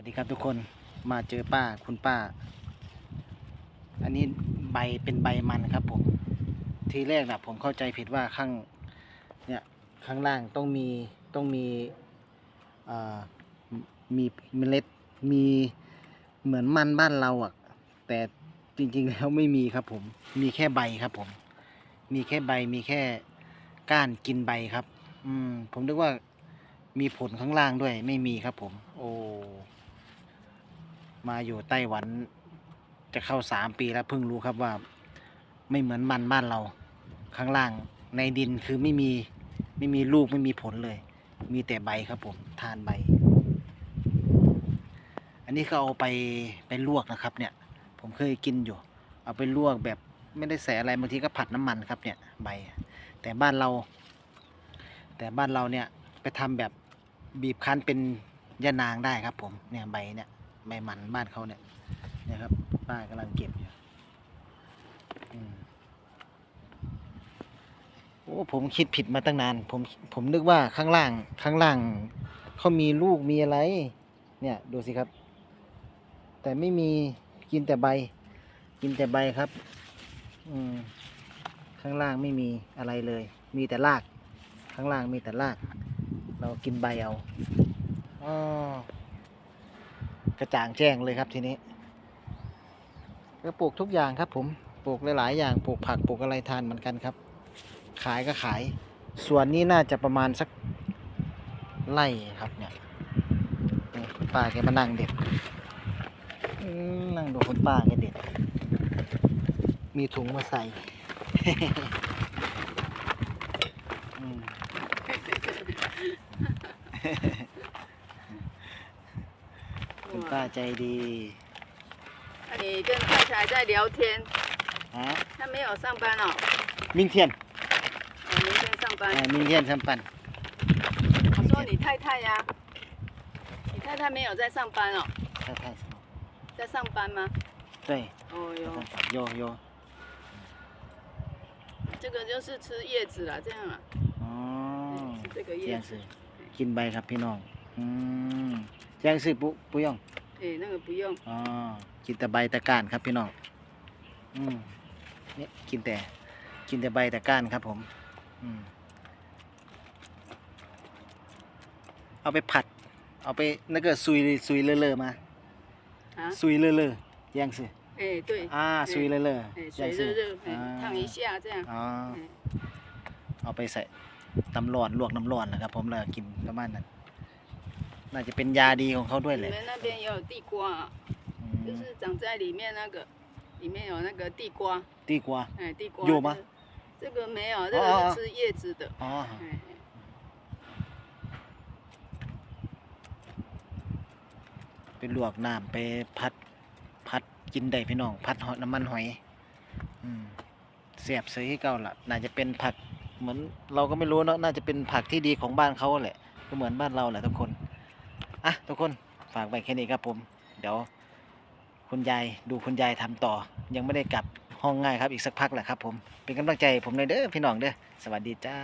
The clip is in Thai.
วัสดีครับทุกคนมาเจอป้าคุณป้า อันนี้ใบเป็นใบมันครับผม ทีแรกนะผมเข้าใจผิดว่าข้างเนี่ยข้างล่างต้องมีต้องมีมีเมล็ดมีเหมือนมันบ้านเราอะ แต่จริงๆแล้วไม่มีครับผม มีแค่ใบครับผม มีแค่ใบมีแค่ก้านกินใบครับ อืมผมนึกว่ามีผลข้างล่างด้วยไม่มีครับผม โอ้ มาอยู่ไต้หวันจะเข้าสามปีแล้วเพิ่งรู้ครับว่าไม่เหมือนมันบ้านเราข้างล่างในดินคือไม่มีไม่มีลูกไม่มีผลเลย มีแต่ใบครับผมทานใบ อันนี้ก็เอาไปไปลวกนะครับเนี่ย ผมเคยกินอยู่ เอาไปลวกแบบไม่ได้ใส่อะไรบางทีก็ผัดน้ำมันครับเนี่ยใบ แต่บ้านเรา แต่บ้านเราเนี่ยไปทำแบบบีบคั้นเป็นยานางได้ครับผมเนี่ยใบเนี่ย ใบมันบ้านเขาเนี่ยนี่ยครับป้ากำลังเก็บอยู่โอ้ผมคิดผิดมาตั้งนาน ผมผมนึกว่าข้างล่างข้างล่างเขามีลูกมีอะไร เนี่ยดูสิครับ แต่ไม่มีกินแต่ใบ กินแต่ใบครับ อืมข้างล่างไม่มีอะไรเลย มีแต่ราก ข้างล่างมีแต่ราก เรากินใบเอาอ๋อ กระจ่างแจ้งเลยครับทีนี้ ก็ปลูกทุกอย่างครับ ผมปลูกหลายๆอย่างปลูกผักปลูกอะไรทานเหมือนกันครับ ขายก็ขาย ส่วนนี้น่าจะประมาณสักไร่ครับเนี่ยคุณป้าแกมานั่งเด็ดนั่งดูคุณป้าแกเด็ด มีถุงมาใส่ ป้าใจดี 那你跟太太在聊天， ฮะ 她没有上班哦， มิงเทียน 哦明天上 เอ่อ 班。 มิงเทียนซัมปัน 我说你太太呀，你太太没有在上班哦， ใช่ใช่สนุก 在上班吗？ ด้วย 哦哟， โยโย 这个就是吃叶子啦，这样啊， อ๋อ 吃这个 เจีย 叶 ง 子 สื。อกินใบครับพี่น้องอืมเจียงสือปุปุยอง 哎，那个不用， อ๋อกินแต่ใบแต่ก้านครับพี่น้องอืมเนี่ยกินแต่ กินแต่ใบแต่ก้านครับผม อืมเอาไปผัด เอาไปนั่นก็ซุยซุยเลอะเลอะมา 啊， ซุยเลอะเลอะเจียงสือ 哎对， อ่าซุยเลอะเลอะ 哎 เจียง 水 สือ 热热，哎 อ่า 烫一下这样， อ๋อ 哎， เอาไปใส่น้ำร้อนลวกน้ำร้อนนะครับผมแล้วกินประมาณนั้น น่าจะเป็นยาดีของเขาด้วย 你 แหละ 们那边也有地瓜啊， อื 就 ม 是长在里面那个，里面有那个地瓜， ดีกว่า 哎，地瓜有吗就是？这个没有，这哦哦哦个是吃叶子的， อ๋อ 哎。 ไปลวกน้ำไปพัดพัดกินได้พี่น้องพัดหอยน้ำมันหอย อืมเสียบเสยให้เก่าละน่าจะเป็นผักเหมือนเราก็ไม่รู้เนาะน่าจะเป็นผักที่ดีของบ้านเขาแหละ ก็เหมือนบ้านเราแหละทุกคน อะทุกคนฝากไว้แค่นี้ครับผม เดี๋ยวคุณยายดูคุณยายทำต่อ ยังไม่ได้กลับห้องง่ายครับอีกสักพักแหละครับผมเป็นกำลังใจผมเลยเด้อพี่น้องเด้อสวัสดีจ้า